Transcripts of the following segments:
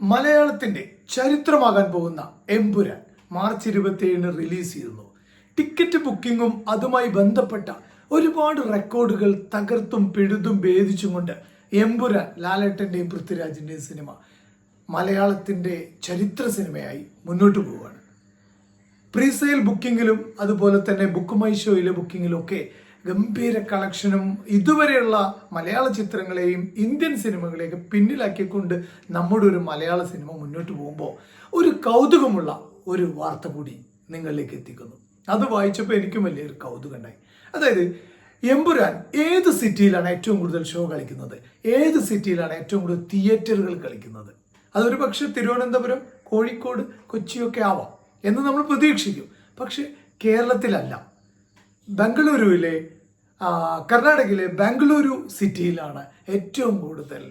മലയാളത്തിന്റെ ചരിത്രമാകാൻ പോകുന്ന എമ്പുരാൻ മാർച്ച് ഇരുപത്തിയേഴിന് റിലീസ് ചെയ്യുന്നു ടിക്കറ്റ് ബുക്കിങ്ങും അതുമായി ബന്ധപ്പെട്ട ഒരുപാട് റെക്കോർഡുകൾ തകർത്തും പിഴുതും ഭേദിച്ചും കൊണ്ട് എമ്പുരാൻ ലാലേട്ടന്റെയും പൃഥ്വിരാജിന്റെയും സിനിമ മലയാളത്തിന്റെ ചരിത്ര സിനിമയായി മുന്നോട്ട് പോവുകയാണ്. പ്രീസെയിൽ ബുക്കിങ്ങിലും അതുപോലെ തന്നെ ബുക്ക് മൈ ഷോയിലെ ബുക്കിങ്ങിലും ഒക്കെ ഗംഭീര കളക്ഷനും ഇതുവരെയുള്ള മലയാള ചിത്രങ്ങളെയും ഇന്ത്യൻ സിനിമകളെയൊക്കെ പിന്നിലാക്കിക്കൊണ്ട് നമ്മുടെ ഒരു മലയാള സിനിമ മുന്നോട്ട് പോകുമ്പോൾ ഒരു കൗതുകമുള്ള ഒരു വാർത്ത കൂടി നിങ്ങളിലേക്ക് എത്തിക്കുന്നു. അത് വായിച്ചപ്പോൾ എനിക്കും വലിയൊരു കൗതുകം ഉണ്ടായി. അതായത് എമ്പുരാൻ ഏത് സിറ്റിയിലാണ് ഏറ്റവും കൂടുതൽ ഷോ കളിക്കുന്നത്? ഏത് സിറ്റിയിലാണ് ഏറ്റവും കൂടുതൽ തിയേറ്ററുകൾ കളിക്കുന്നത്? അതൊരു പക്ഷേ തിരുവനന്തപുരം കോഴിക്കോട് കൊച്ചിയൊക്കെ ആവാം എന്ന് നമ്മൾ പ്രതീക്ഷിക്കും. പക്ഷെ കേരളത്തിലല്ല. ബംഗളൂരുവിലെ കർണാടകയിലെ ബാംഗ്ലൂരു സിറ്റിയിലാണ് ഏറ്റവും കൂടുതൽ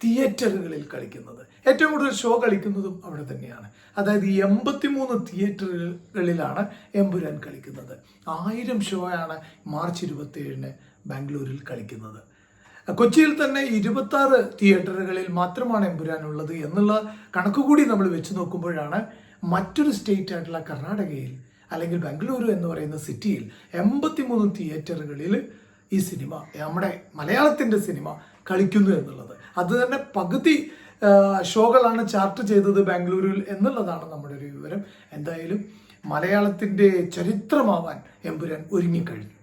തിയേറ്ററുകളിൽ കളിക്കുന്നത്. ഏറ്റവും കൂടുതൽ ഷോ കളിക്കുന്നതും അവിടെ തന്നെയാണ്. അതായത് ഈ എൺപത്തിമൂന്ന് തിയേറ്ററുകളിലാണ് എമ്പുരാൻ കളിക്കുന്നത്. ആയിരം ഷോയാണ് മാർച്ച് ഇരുപത്തി ഏഴിന് ബാംഗ്ലൂരിൽ കളിക്കുന്നത്. കൊച്ചിയിൽ തന്നെ ഇരുപത്തി ആറ് തിയേറ്ററുകളിൽ മാത്രമാണ് എമ്പുരാൻ ഉള്ളത് എന്നുള്ള കണക്ക് കൂടി നമ്മൾ വെച്ച് നോക്കുമ്പോഴാണ് മറ്റൊരു സ്റ്റേറ്റ് ആയിട്ടുള്ള കർണാടകയിൽ അല്ലെങ്കിൽ ബംഗളൂരു എന്ന് പറയുന്ന സിറ്റിയിൽ എൺപത്തിമൂന്ന് തിയേറ്ററുകളിൽ ഈ സിനിമ നമ്മുടെ മലയാളത്തിന്റെ സിനിമ കളിക്കുന്നു എന്നുള്ളത്. അത് തന്നെ പകുതി ഷോകളാണ് ചാർട്ട് ചെയ്തത് ബാംഗ്ലൂരിൽ എന്നുള്ളതാണ് നമ്മുടെ ഒരു വിവരം. എന്തായാലും മലയാളത്തിന്റെ ചരിത്രമാവാൻ എമ്പുരാൻ ഒരുങ്ങിക്കഴിഞ്ഞു.